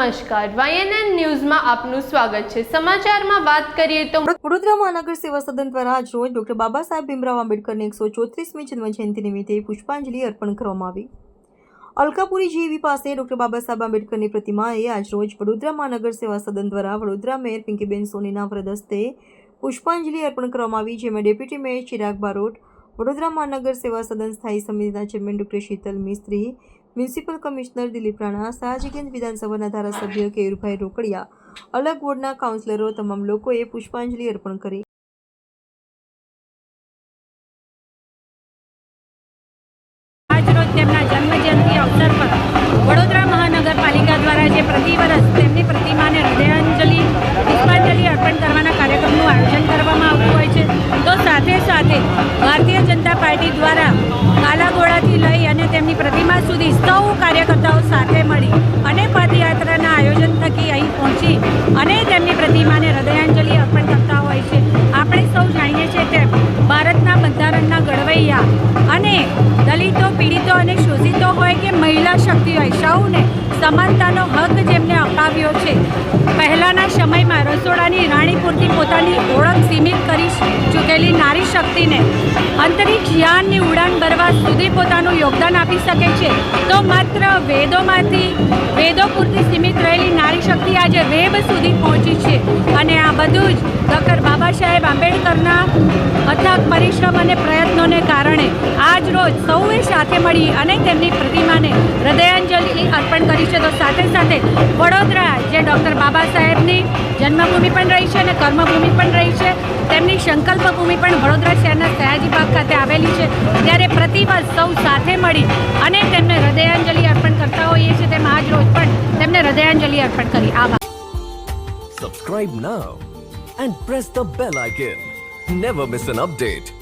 નમસ્કાર. વાયએનએન ન્યૂઝમાં આપનું સ્વાગત છે. સમાચારમાં વાત કરીએ તો વડોદરા મહાનગર સેવા સદન દ્વારા આજ રોજ ડોક્ટર બાબા સાહેબ ભીમરાવ આંબેડકરની એકસો ચોત્રીસમી જન્મજયંતિ નિમિત્તે પુષ્પાંજલિ અર્પણ કરવામાં આવી. અલકાપુરી જીવી પાસે ડોક્ટર બાબા સાહેબ આંબેડકરની પ્રતિમાએ આજ રોજ વડોદરા મહાનગર સેવા સદન દ્વારા વડોદરા મેયર પિંકીબેન સોનીના વ્રદસ્તે પુષ્પાંજલિ અર્પણ કરવામાં આવી, જેમાં ડેપ્યુટી મેયર ચિરાગ બારોટ, વડોદરા મહાનગર સેવા સદન સ્થાયી સમિતિના chairman doctor Sheetal Mistry municipal commissioner Dilip Rana Sayajiganj વિધાનસભાના ધારાસભ્ય કેયુરભાઈ રોકડિયા, અલગ વોર્ડના કાઉન્સિલરો તમામ લોકોએ પુષ્પાંજલિ અર્પણ કરી. વડોદરા મહાનગરપાલિકા દ્વારા જે પ્રતિ તેમની પ્રતિમાને હૃદયાંજલિ અર્પણ કરવાના કાર્યક્રમનું આયોજન કરવામાં આવતું હોય છે, તો સાથે સાથે ભારતીય જનતા પાર્ટી દ્વારા કાર્યકર્તાઓ સાથે મળી અને પદયાત્રાના આયોજન થકી અહીં પહોંચી અને તેમની પ્રતિમાને હૃદયાંજલિ અર્પણ કરતા હોય છે. આપણે સૌ જાણીએ છીએ તેમ ભારતના બંધારણના ઘડવૈયા અને દલિતો, પીડિતો અને શોષિતો હોય કે મહિલા શક્તિ હોય, સૌને સમાનતાનો હક જેમને અપાવ્યો છે. પહેલાંના સમયમાં રસોડાની રાણી પૂરતી પોતાની ઓળખ સીમિત કરી નારી શક્તિને. અંતરિક્ષ યાનની ઉડાન ભરવા સુધી પોતાનું યોગદાન આપી શકે છે. તો માત્ર વેદોમાંથી, વેદો પૂરતી સીમિત રહેલી નારી શક્તિ આજે વેબ સુધી પહોંચી છે. અને આ બધું જ ડૉક્ટર બાબા સાહેબ આંબેડકરના અથાગ પરિશ્રમ અને પ્રયત્નોને કારણે આજ રોજ સૌએ સાથે મળી અને તેમની પ્રતિમાને હૃદયાંજલિ અર્પણ કરી છે. તો સાથે સાથે વડોદરા, જે ડૉક્ટર બાબા સાહેબની જન્મભૂમિ પણ રહી છે અને કર્મભૂમિ પણ રહી છે. તેમની સંકલ્પ ભૂમિ પણ વડોદરા શહેરના સયાજી બાગ ખાતે આવેલી છે. ત્યારે પ્રતિવર્ષ સૌ સાથે મળી અને તેમને હૃદયાંજલિ અર્પણ કરતા હોઈએ છીએ. તેમ આજ રોજ પણ તેમને હૃદયાંજલિ અર્પણ કરી. આભાર. Subscribe now and press the bell icon never miss an update.